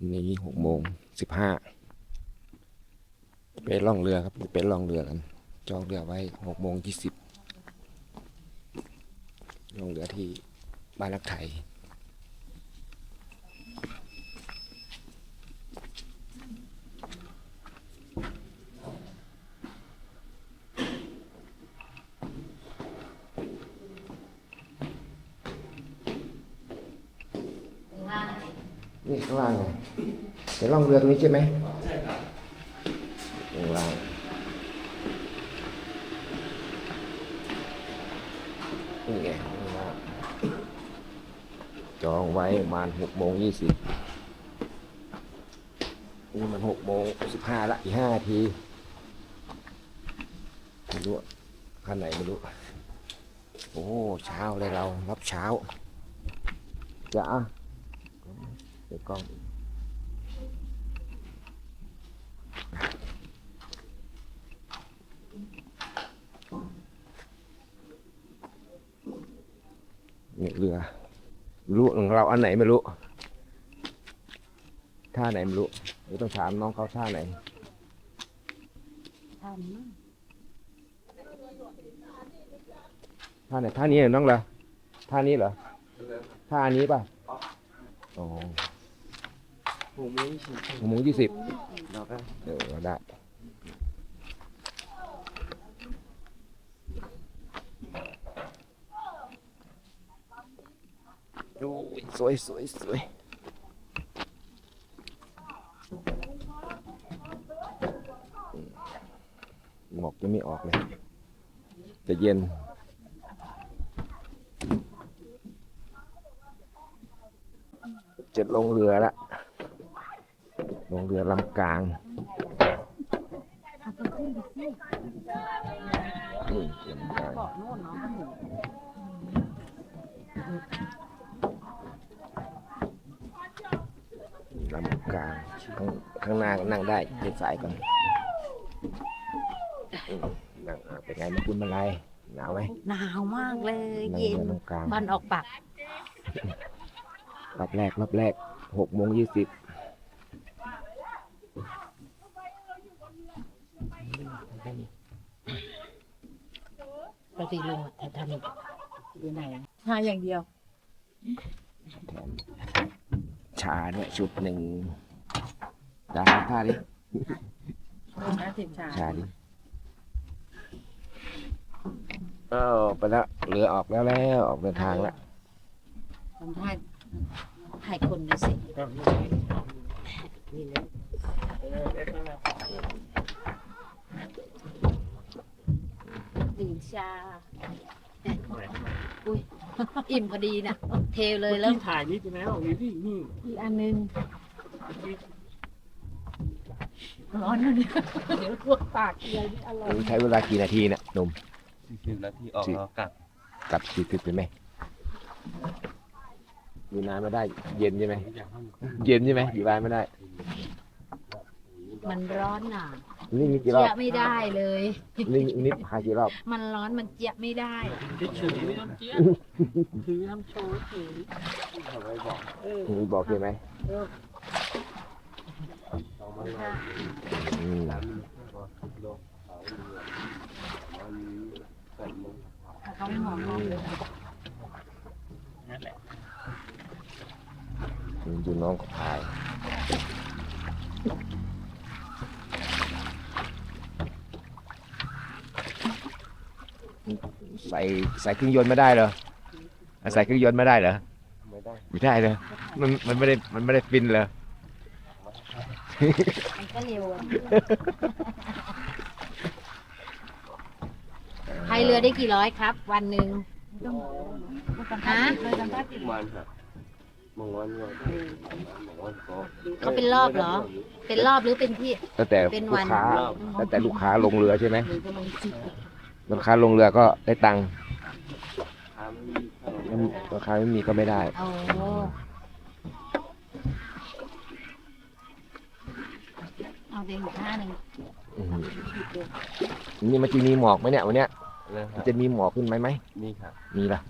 นี้หกโมงสิบห้าไปล่องเรือครับไปล่องเรือกันจองเรือไว้หกโมงยี่สิบล่องเรือที่บ้านรักไทย นี่ข้างล่างไงเดี๋ยวล่องเรือตรงนี้ใช่ไหมใช่ครับข้างล่างนี่ไงข้างล่างจองไว้ประมาณหกโมงยี่สิบนี่มันหกโมงสิบห้าละอีกห้านาทีไม่รู้ขั้นไหนไม่รู้โอ้เช้าเลยเรารับเช้าจ้าเดี๋ยวกล้องเนี่ยเรือไม่ รู้ของเราอันไหนไม่รู้ท่าไหนไม่รู้เดี๋ยวต้องถามน้องเขาท่าไหนทำมั้งท่าไหนท่านี้เหรอน้องเหรอท่านี้เหรอท่านี้ป่ะอ๋อหกโมงยี่สิบหกโมงยี่สิบเราก็เออได้ดู สวยสวยสวยหมอกยังไม่ออกเลย จะเย็น จะลงเรือละ ลงเรือลำกลางอืมลำกลาง เกาะโน่นเนาะข้างหนู ลำกลางข้างข้างหน้าก็นั่งได้เดินสายก่อนอืมนั่งอะเป็นไงมาคุณมาลายหนาวไหมหนาวมากเลย นั่งเย็นเรือลำกลาง บันออกปากรอบแรกรอบแรกหกโมงยี่สิบปฏิลงอะทำอยู่ไหนหาอย่างเดียว แถม ชาด้วยชุดหนึ่งดาท่าดิห้าสิบชาชาดิเออไปแล้วเรือออกแล้วแล้วออกเดินทางแล้วทำท่าถ่ายคนดูสินี่เลยดื่มชา อุ้ย อิ่มพอดีนะ เทเลยแล้วที่ถ่ายนี่ไปแล้วนี่นี่นี่อีกอันหนึงร้อนนะเนี่ยเดี๋ยวลวกปากเลยนี่อร่อยใช้เวลากี่นาทีเนี่ยหนุ่มสี่สิบนาทีออกสิแล้วกลับกลับสี่สิบไปไหมอยู่นานไม่ได้ เย็นใช่ไหมเย็นใช่ไหมอยู่บ้านไม่ได้ มันร้อนน่ะนี่มีกี่รอบเจี๊ยไม่ได้เลยนี่นี่พากี่รอบมันร้อนมันเจี๊ยไม่ได้ เฉยๆไม่ต้องเจี๊ยบถือน้ำโชว์ถือทำไมบอกเออมีบอกใช่ไหมเอามาลองอืมลงเขาเรือวันนี้แปดโมงเขาไม่มองมองเลยนั่นแหละดูน้องก็พาย ส่ใส่เครื่องยนต์ไม่ได้เหรออะใส่เครื่องยนต์ไม่ได้เหรอไม่ได้ไม่ได้เลยมันมันไม่ได้มันไม่ได้ฟินเลยมันก็เร็วอะพายเรือได้กี่ร้อยครับ วันหนึ่งฮะวันครับบางวันก็บางวันก็เขาเป็นรอบเหรอ เป็นรอบหรือเป็นที่แล้วแต่เป็นลูวักน ค้าแล้วแต่ลูกค้าลงเรือใช่ไหมลู กค้าลงเรือก็ได้ตังค์ทำไม่มีขนมไม่มีลูกค้าไม่มีก็ไม่ได้โอ้เอาเด็กห้าหนึ่งอืมนี่มันจะมีหมอกไหมเนี่ยวันเนี้ยนะคมัรันบจะมีหมอกขึ้นไหมไหมนี่ครับมีละ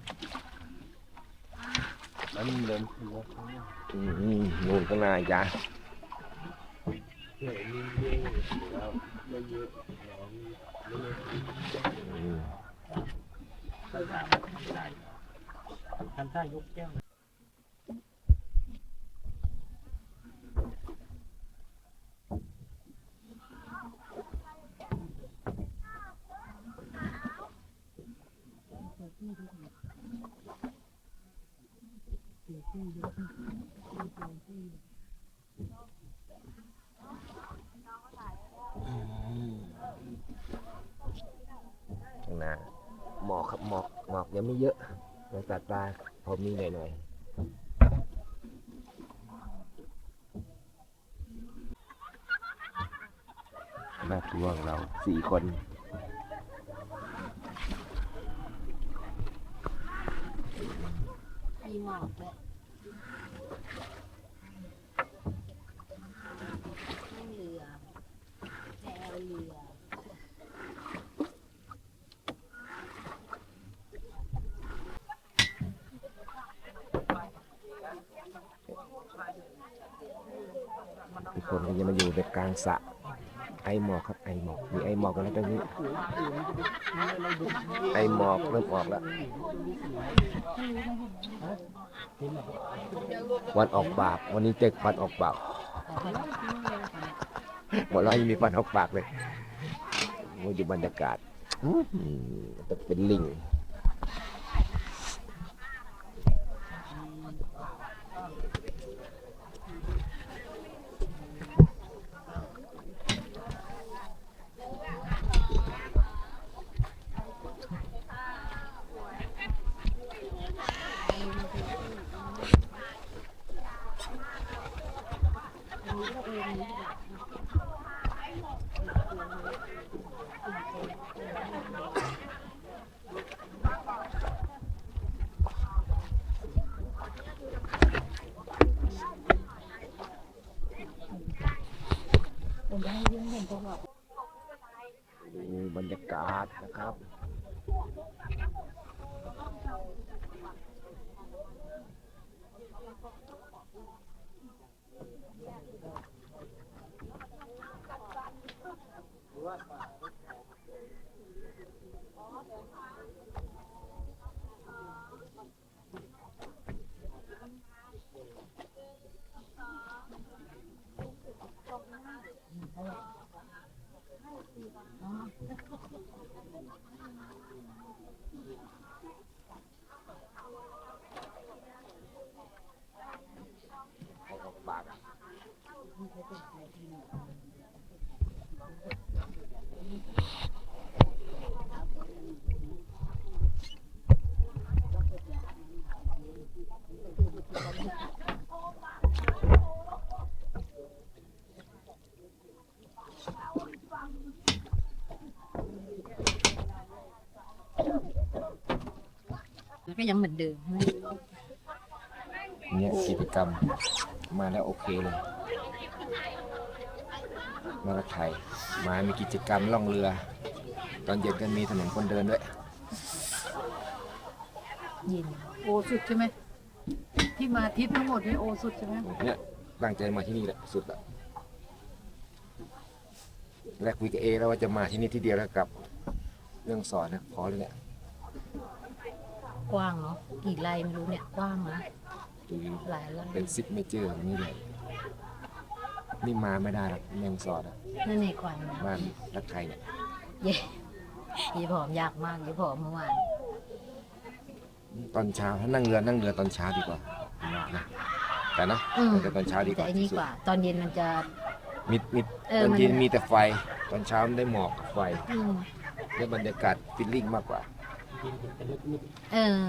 แล้วมันเดินถือว่าเขาเนี่ยอืมนู่นข้างหน้าจ้ะเดี๋ยวมีเยอะแล้วไม่เยอะแล้วไม่เลยอื มทำท่าไม่ได้ทำท่ายกแก้วข้างหน้าหมอกครับหมอกหมอก ยังไม่เยอะในตัดตาพอมีหน่อยหน่อยๆแม่ทัวร์ของเราสี่คน มีหมอกด้วยนั่งเรือแจวเรือ ทุกคนก็ยังมางสะไอหมอกครับไอหมอกมีไอหมอกกันแล้วตอนนี้ไอหมอกเริ่มออกแล้ววันออกปาก วันนี้เจอฟันออกปากหมดแล้วยังมีฟันออกปากเลยว่าอยู่บรรยากาศอื้อหือจะเป็นลิง ก็ยังเหมือนเดิมเนี่ยกิจกรรมมาแล้วโอเคเลยมาละไทยมามีกิจกรรมล่องเรือ ตอนเย็นก็มีถนนคนเดินด้วยเย็นโอสุดใช่ไหมที่มาทริปทั้งหมดนี่โอสุดใช่ไหมเนี่ยตั้งใจมาที่นี่แหละสุดละแรกคุยกับเอแล้วว่าจะมาที่นี่ที่เดียวแล้วกลับ เรื่องสอนนะพอเลยแหละ กว้างเนาะกี่ไร่ไม่รู้เนี่ยกว้างนะดูหลายไร่เป็นซิปเมเจอร์ของนี่เลยนี่มาไม่ได้หรอกแมงสอดอะนั่นในควันบ้านรักไทยเนี่ยเย่ยีผอมยากมากยีผอมเมื่อวานตอนเช้าถ้านั่งเรือนั่งเรือตอนเช้าดีกว่านะแต่นะอืมแต่ตอนเช้าดีกแต่ว่าอันนี้ที่สุกดว่า ตอนเย็นมันจะมีมีเออตอนมันเย็นมีแต่ไฟ ตอนเช้ามันได้หมอกกับไฟอืมได้บรรยากาศฟิลลิ่งมากกว่า เออ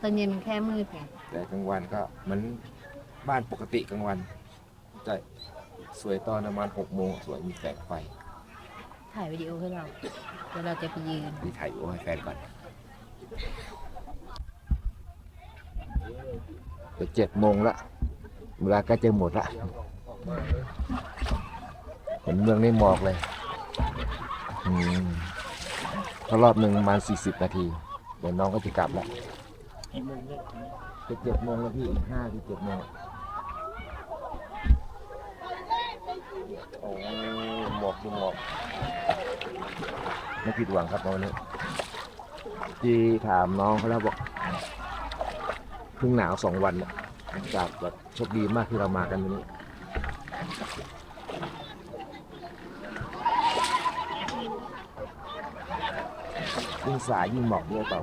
ตอนเย็นมันแค่มืดไงแต่กลางวันก็เหมือนบ้านปกติกลางวันจะสวยตอนประมาณหกโมงสวยมีแสงไฟถ่ายวิดีโอให้เราเดี๋ยวเราจะไปยืนที่ถ่ายโอ้ให้แฟนก่อนจะเจ็ดโมงละเวลาก็จะหมดละเห็นเมืองในหมอกเลยอืมถ้ารอบหนึ่งประมาณสี่สิบนาที เดี๋ยวน้องก็จะกลับแล้วกี่โมงเนี่ยจะเจ็ดโมงแล้วพี่อีกห้าถึงเจ็ดโมงโอ้หมอกดูหมอกไม่ผิดหวังครับวันนี้ที่ถามน้องเขาแล้วบอกเพิ่งหนาวสองวันนะอากแบบโชคดีมากที่เรามากันวันนี้ยิ่ งสายยิ่งหมอกด้วยเปล่า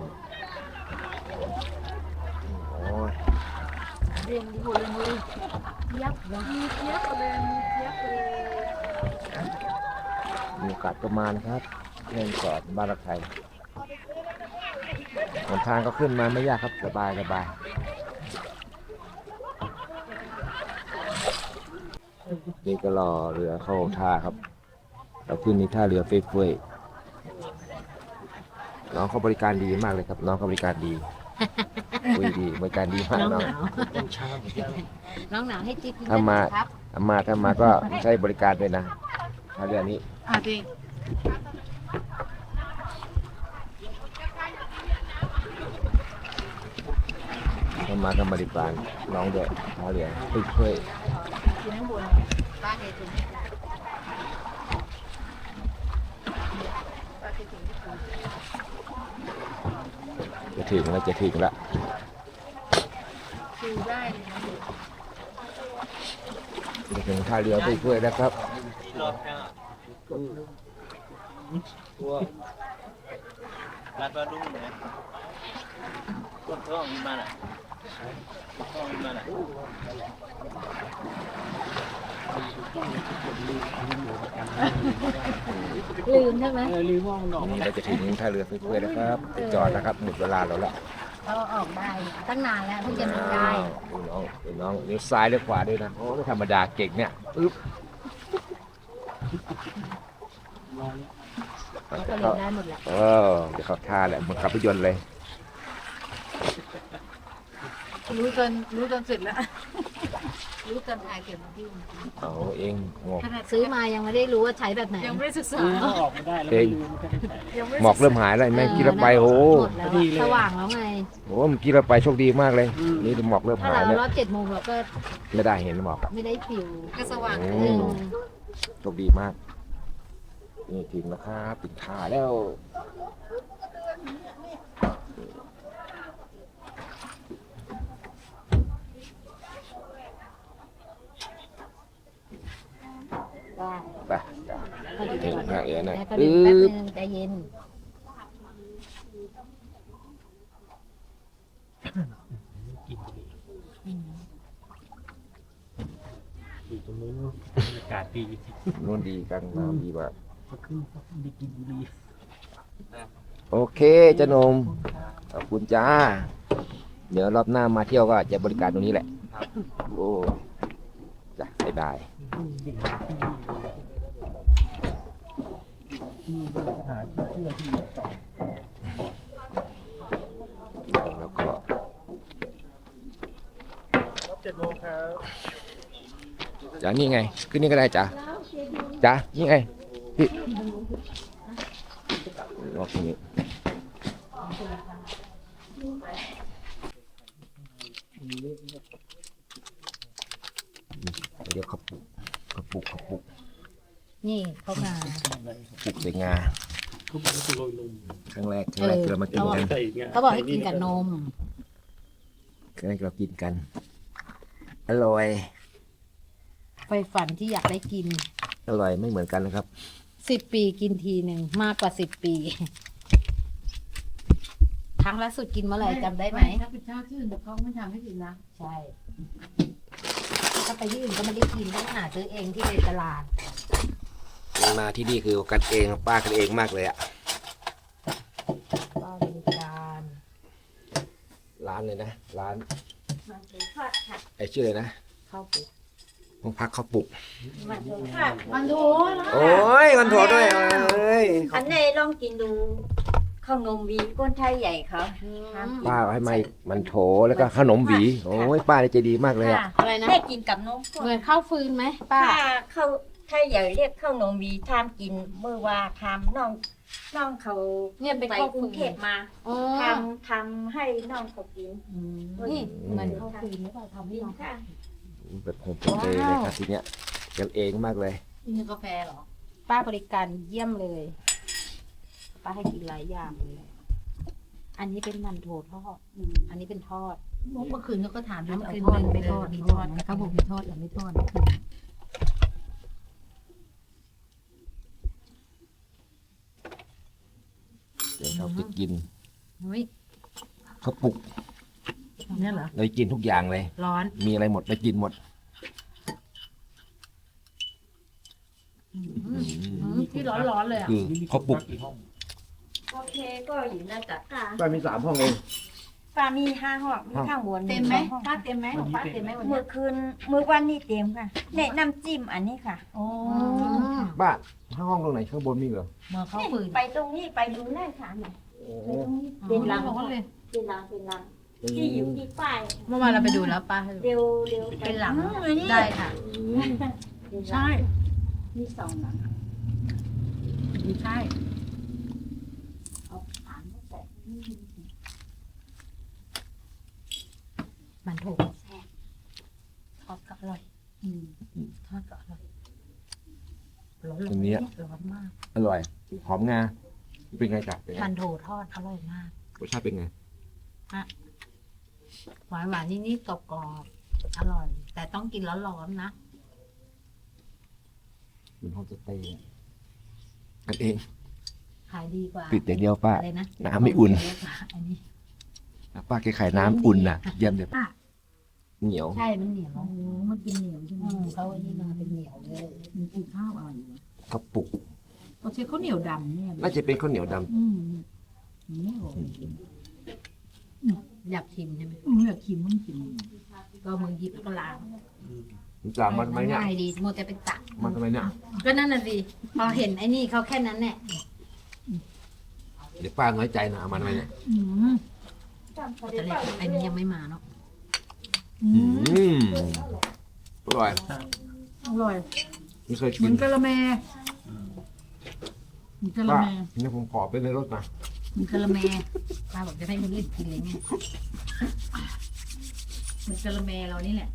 โอ้ยเรียงดีหมดเลยเทียบมีเทียบเลยมีเทียบเลยมีโอกาสก็มานะครับเล่นสอดบ้านรักไทยหนทางก็ขึ้นมาไม่ยากครับสบายสบายนี่ก็รอเรือเข้าท่าครับเราขึ้นนี่ท่าเรือเฟ้ยๆ น้องเขาบริการดีมากเลยครับ น้องเขาบริการดีคุยดีบริการดีมากน้องน้องหนาวต้นช้าเหมือนกันน้องหนาวให้จิ๊บถ้ามาครับถ้ามาถ้ามาก็ใช้บริการด้วยนะท่าเรือนี้อะจริงถ้ามาก็บริการน้องด้วยท่าเรือเฟ้ยๆ กินข้างบนป้าเฮตุนป้าเฮตุน จะ ถึงแล้วจะถึงแล้วคือได้เลยนะจะถึงท่าเรือไปช่วยแล้วครับตัวรัดว่าดุ้งนะต้นท้องมีมาอะท้องมีมาอะ ลืมใช่ไหมเออลืมว่ามันออกนี่เราจะถึงท่าเรือไปช่วยแล้วครับไปจอดแล้วครับหมดเวลาเราแล้วเขาออกได้ตั้งนานแล้วเพิ่งจะนึกได้ดูน้องดูน้องเลี้ยวซ้ายเลี้ยวขวาด้วยนะโอ้ไม่ธรรมดาเก่งเนี่ยอึ๊บเขาก็เรียนได้หมดแหละเออเดี๋ยวเขาท่าแหละเหมันขับรถยนต์เลยรู้จนรู้จนเสร็จแล้ว รู้จนถ่ายเก็บมาที่เอาเองงงขนาดซื้อมายังไม่ได้รู้ว่าใช้แบบไหนยังไม่ได้ศึกษาลืมว่าออกไม่ได้แล้วไม่ลืมก็ไม่ใช่ยังไม่หมอกเริ่มหายแล้วเห็นไหมกินเราไปโอ้หมดแล้วดีเลยสว่างแล้วไงโหเมื่อกี้เราไปโชคดีมากเลย นี่หมอกเริ่มถ้าหายเราแล้วรอบเจ็ดโมงเราก็ไม่ได้เห็นหมอกอะไม่ได้ฟิวก็สว่างอืเอมอโชคดีมาก นี่ถึงแล้วครับถึงท่าแล้ว ได้ไปก็ดีถึงก่อนท่าเรือนะแล้วก็เดี๋ยวอึ๊แป๊บบนึงใจเย็นกินดีอยู่ตรงนู้นบรรยากาศดีนู่นดีกันน้ำดีมากก็ขึ้นดีกินบุรีโอเคเจ้าหนมขอบคุณจ้า เดี๋ยวรอบหน้ามาเที่ยวก็จะบริการตรงนี้แหละ โอ้จ้ะบ๊ายบาย ดิ่งที่นี่เลยที่เชื่อที่ต่อแล้วก็เจ็ดโมงครับจ้านี่ไง ขึ้นนี่ก็ได้จ้าจ้านี่ไงพี่รอบนี้เดี๋ยวเขา ปลูกเขาปลูกเขาปลูกนี่เขามาปลูกใส่งาทุกคนก็โรยลงครั้งแรกครั้งแรกที่เรามากินกันใส่งเขาบอกให้กินกับนมครั้งแรกเรากินกันอร่อยไฟฝันที่อยากได้กิน อร่อยไม่เหมือนกันนะครับสิบปีกินทีหนึ่งมากกว่าสิบปีครั้งล่าสุดกินเมื่อไหร่จำได้ไหมถ้าเป็นชาติชื่นแต่เขาไม่ทำให้กินนะ ใช่ ถ้าไปที่อื่นก็ไม่ได้กินต้องหาซื้อเองที่ในตลาด มาที่นี่คือกันเองป้ากันเองมากเลยอะก็บริการร้านเลยนะร้านไอชื่ออะไรนะเข้าปุ๊บห้องพักข้าวปลุกมันดูโอ้ยมันโถด้วยเอ้ยอันนี้ลองกินดู ข้าวนมวีก้นไทยใหญ่เขาห้ามกินป้าเอาให้มาอีกมันโถแล้วก็ขนมหวีโอ้ยป้านี่ใจดีมากเลยอะค่ะอะไรนะ ได้กินกับนมข้นเหมือนข้าวฟืนไหมป้า ถ้าข้าวไทยใหญ่เรียกข้าวนมวีทามกินเมื่อว่าทามน้องน้องเขาเนี่ยเป็นไปข้าวกรุฟืงนเทพมาอ๋อทำทำให้น้องเขากินอืมนี่เหมือนข้าวฟืนหรือเปล่าทำให้เราค่ะ แบบโฮมสเตย์เลยครับทีเนี้ยกันเองมากเลย นี่กาแฟเหรอ ป้าบริการเยี่ยมเลย ป้าให้กินหลายอย่างเลย อันนี้เป็นมันโถทอด อันนี้เป็นทอด เมื่อคืนเขาก็ถามน้ำว่าคืคืนนหนึ่นึงงไม่ไม่ททออดดมีมีททออดดนะเขาบอกมีทอดหรือไม่ทอดเดี๋ยวเราจะกินเฮ้ยข้าวปลุกเนี่ยเหรอเรากินทุกอย่างเลย ร้อน มีอะไรหมดเรากินหมดที่ร้อนๆเลยอะคือข้าวปลุกโอ เคก็อยู่ในตะกร้าป้ามีสามห้องเอง ป้ามีห้าห้องมีข้างบนเต็มไหมสองห้องป้าเต็มไหมของป้าเต็มไหมวันนี้เมื่อคืนเมื่อวันนี้เต็มค่ะเนี่ยน้ำจิ้มอันนี้ค่ะโอ้ป้าห้าห้องตรงไหนข้างบนมีเหรอเมื่อเขาฟืนไปตรงนี้ไปดูได้ค่ะเนี่ยโอ้ไปตรงนี้เป็เป็นนรัรังงของเขาเลยเป็นรังเป็นรังที่อยู่ที่ป้ายเมื่อวานเราไปดูแล้วป้าเร็วเร็วเป็นหลังอืมอันนี้ได้ค่ะ ใช่ มีสองหลังใช่เอาฐาน มาแปะมันโถแซ่บทอดก็อร่อยอืมทอดก็อร่อยร้อนตรงเนี้ย ร้อนมาก อร่อย หอมงา เป็นไงจ๊ะเป็นไงมันโถทอดอร่อยมาก รสชาติเป็นไง หวานหวานนี่นี่กรอบกรอบๆอร่อย แต่ต้องกินร้อนๆนะ เหมือนโฮมสเตย์อะกันเอง ขายดีกว่าปิดอย่างเดียวป้า อะไรนะน้ำไม่อุ่น อันนี้ป้าแกขายน้ำอุ่นน่ะเยี่ยมเลยเหนียว ใช่มันเหนียวโอ้มันกินเหนียวใช่ไหมอืมเขาอันนี้มาเป็นเหนียวเลยมันกินข้าวอะไรวะข้าวปลุก เขาใช้ข้าวเหนียวดำเนี่ยน่าจะเป็นข้าวเหนียวดอืมนี่โอ้อยากชิมใช่ไหมอืมอยากกินมันกินก็มือหยิบแล้วก็ล้างำจามมาทำไมเนี่ยง่ายดีโมแต่เป็นตักมาทำไมเนี่ยก็นั่นน่ะสิพอเห็นไอ้นี่เขาแค่นั้นแหละ เดี๋ยวป้าน้อยใจนะเอามาทำไมเนี่ยอืมจำเขาแต่ได้เล็กเปล่าไอ้นี่ยังไม่มาเนาะอือืมมอร่อยอร่อย ไม่เคยเหกิมือนนกะละแมเหมือนกะละป้าแมเนี่ยผมขอไปในรถนะเหมือนกะละแมป้าบอกจะให้คนรีบกินเลยไงเหมือนกะละแมเรานี่แหละ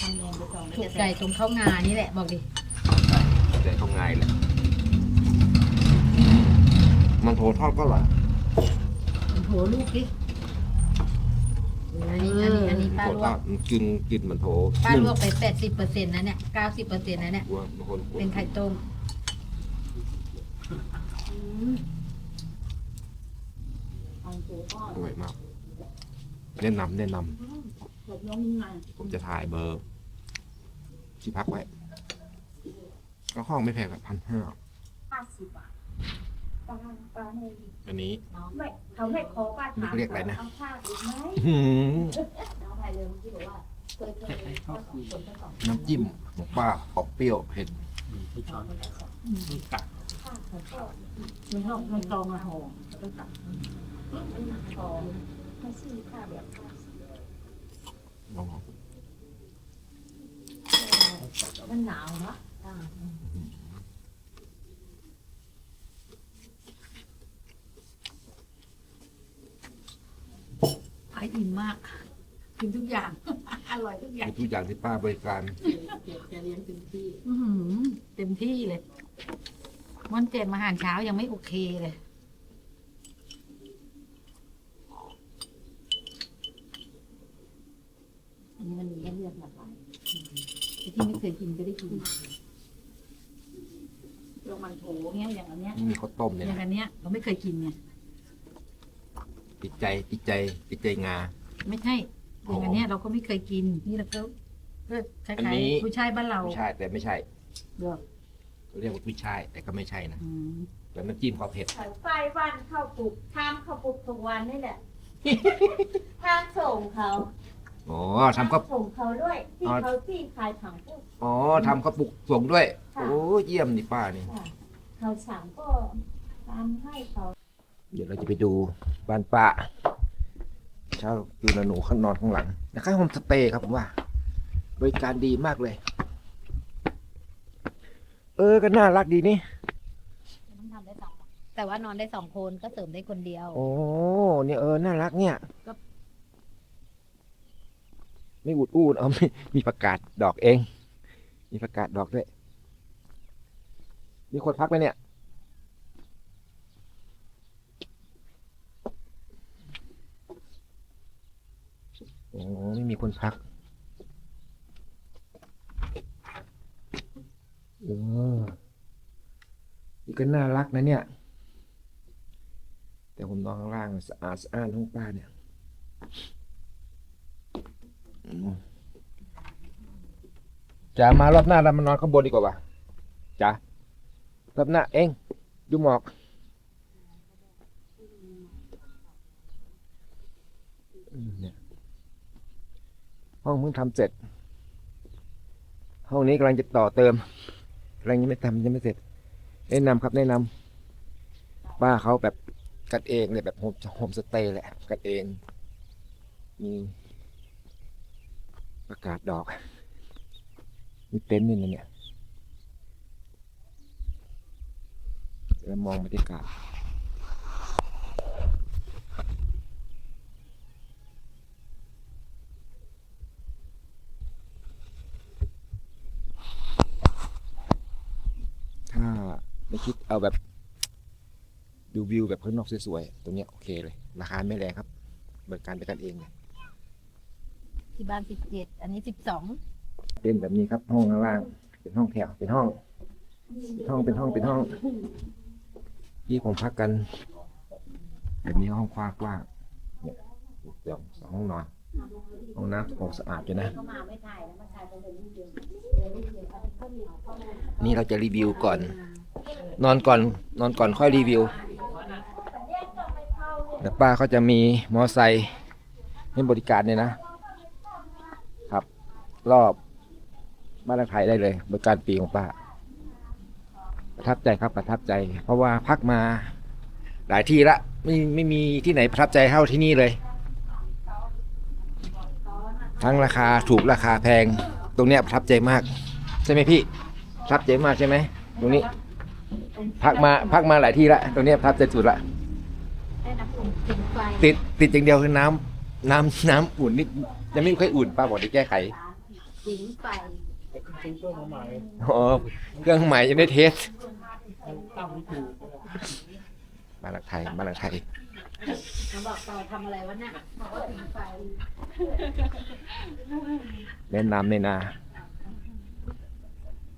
ทำแรงไปสองแล้ว ถูกจะใจใส่ตรงข้าวงานี่แหละบอกดิใจเขาง่ายเลยมันโถทอดก็อร่อยโหลูกดิอันนี้อันนี้อันนี้ป้าโถลทวอกดมันกินกินเหมือนโถป้าลวกไปแปดสิบเปอร์เซ็นต์นะเนี่ยเก้าสิบเปอร์เซ็นต์นะเนี่ย กลัวบางคนเป็นไข่ต้มเอาโถทอดอร่อยมากแนะนำแนะนแบบน้องยังไงำผมจะถ่ายเบอร์ ที่พักไว้ก็ห้องไม่แพงแบบพันห้าห้าสิบบาทป้าป้าให้อันนี้ ไม่เขาไม่ขอป้าถามเรียกอะไรนะ เอาผ้าอีกไหมหืมน้องไทยเลยเมื่อกี้บอกว่าเคยเคยเขาสองคนทั้งสองน้ำจิ้มของป้าออกเปรี้ยวเผ็ดมันชอบมันตองอะหอมให้ซื้อผ้าแบบผ้าสีลอง มันหนาวเนาะอ่าขายอิ่มมาก กินทุกอย่าง อร่อยทุกอย่างคือทุกอย่างที่ป้าบริการจะเลี้ยงเต็มที่อื้อหือเต็มที่เลยวันเจ็ดมาหารเช้ายังไม่โอเคเลย อันนี้มันมีให้เลือกหลากหลายไอ้ ที่ไม่เคยกินก็ได้กินลงมันโถเงี้ยอย่างอันเนี้ยมีข้าวต้มเนี่ยอย่างนะอันเนี้ยเราไม่เคยกินไงติดใจติดใจติดใจงา ไม่ใช่อย่างอันเนี้ยเราก็ไม่เคยกินนี่เราก็ก็คอันล้ายนี้ ๆผู้ชายบ้านเราไม่ใช่แต่ไม่ใช่เด้อเขาเรียกว่ากุ้ยช่ายแต่ก็ไม่ใช่นะอืมแล้วน้ำจิ้มเขาเผ็ดขายไฟวันเข้าวปลุกทำข้าวปลุกทุกวันนี่แหละทำส่งเขา อ๋อทำข้าวส่งเขาด้วยที่อ๋อเขาที่ขายผังปุ๊บ อ๋อทำข้าวปลุกส่งด้วย ค่ะ โอ้เยี่ยมนี่ป้านี่ ค่ะเขาสั่งก็ทำให้เขา เดี๋ยวเราจะไปดูบ้านป้าเช่าอยู่นะหนูข้างนอนข้างหลังนะครับโฮมสเตย์ครับผมว่า บริการดีมากเลย เออก็น่ารักดีนี่มันทำได้สองแต่ว่านอนได้สองคนก็เสริมได้คนเดียว โอ้เนี่ยเออน่ารักเนี่ย ก็ ไม่อุดอูดเอามีมีประกาศดอกเอง มีประกาศดอกด้วย มีคนพักไหมเนี่ย โอ้ไม่มีคนพักเออนี่ก็น่ารักนะเนี่ย แต่ผมนอนข้างล่างสะอาดสะอ้านห้องป้าเนี่ย จะมารอบหน้าเรามานอนข้างบนดีกว่าปะจ้ะรอบหน้าเองดูหมอกห้องเพิ่งทำเสร็จ ห้องนี้กำลังจะต่อเติมกำลังยังไม่ทำยังไม่เสร็จ แนะนำครับแนะนำบ้าเขาแบบกันเองเลยแบบโฮมโฮมสเตย์แหละกันเองมี ประกาศดอกมีเต็นท์นี่นะเนี่ยแล้วมองบรรยากาศถ้าไม่คิดเอาแบบ ดูวิวแบบข้างนอกสวยๆ ตรงเนี้ยโอเคเลย ราคาไม่แรงครับ เบริการไปกันเองเลย ที่บ้านสิบเจ็ดอันนี้สิบสองเป็นแบบนี้ครับ ห้องข้างล่าง เป็นห้องแถวเป็นห้องเป็นห้องเป็นห้องเป็นห้อง ที่ผมพักกัน แบบนี้ห้องกว้างกว้างเนี่ยเดี๋ยวสองห้องนอนห้องน้ำโอ้สะอาดอยู่นะ นี่เราจะรีวิวก่อน นอนก่อน นอนก่อนค่อยรีวิวแต่ป้าเขาจะมีมอไซค์ให้บริการเนี่ยนะ รอบบ้านรักไทยได้เลยบริการฟรีของป้าประทับใจครับประทับใจ เพราะว่าพักมาหลายที่ละไม่ไม่มีที่ไหนประทับใจเท่าที่นี่เลย ทั้งราคาถูกราคาแพง ตรงเนี้ยประทับใจมาก ใช่ไหมพี่ประทับใจมากใช่ไหมตรงนี้ พักมาพักมาหลายที่ละตรงเนี้ยประทับใจสุดละติดติดอย่างเดียวคือน้ำน้ำน้ำอุ่นนิดยังไม่ค่อยอุ่นป้าบอกได้แก้ไข สิงไฟอ๋อเครื่องใหม่ยังไม่ได้เทสมาหลักไทยมาหลักไทย เขาบอกต่อทำอะไรวะเนี่ยบอกว่าสิงไฟแนะนำในนา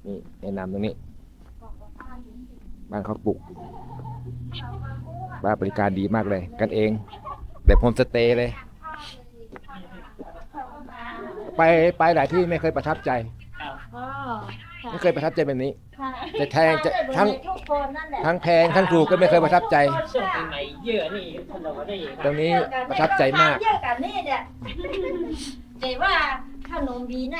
นี่แนะนำตรงนี้ บ้านเขาปลูก บ้านบริการดีมากเลย กันเองแบบโฮมสเตย์เลย ไปไปหลายที่ไม่เคยประทับใจ อ๋อไม่เคยประทับใจแบบนี้ ค่ะแต่แทงจะทั้ง ทุกคนนั่นแหละทั้งแพงทั้งถูกก็ไม่เคยประทับใจ ส่งไปใหม่เยอะนี่ถนนได้อีกตรงนี้ประทับใจมาก เยอะกันนี่เนี่ยแต่ว่าขนมบีใน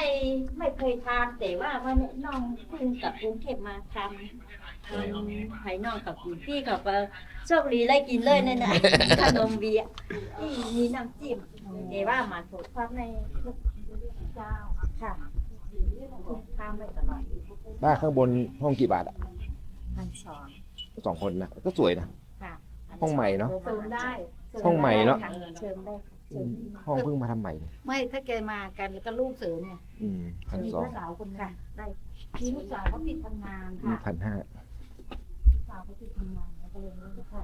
ไม่เคยทานแต่ว่าวันนี้น้องเพิ่งกลับกรุงเทพมาทำทำให้น้องกับคุณพี่กับโชคดีไล่กินเลยนั่นน่ะขนมบีอะที่มีน้ำจิ้มแต่ว่ามาถูกความในลูก เจ้าค่ะทำไปตลอดบ้านข้างบนห้องกี่บาทอะพันสองสองคนนะก็สวยนะ ค่ะห้องใหม่เนอะเชิญได้ห้องใหม่เนอะเชิญได้เชิญห้องเพิ่งมาทำใหม่ไม่ถ้าแกมากันแล้วก็ลูกเสริมเนี่ยอืมพันมีสองลูกสาวคนหนึค่ะงได้มีลูกสาวเขาติดทำงานมีค่ะพันห้าลูกสาวเขาติดทำงานแล้วก็เลยไม่ได้ค่ะ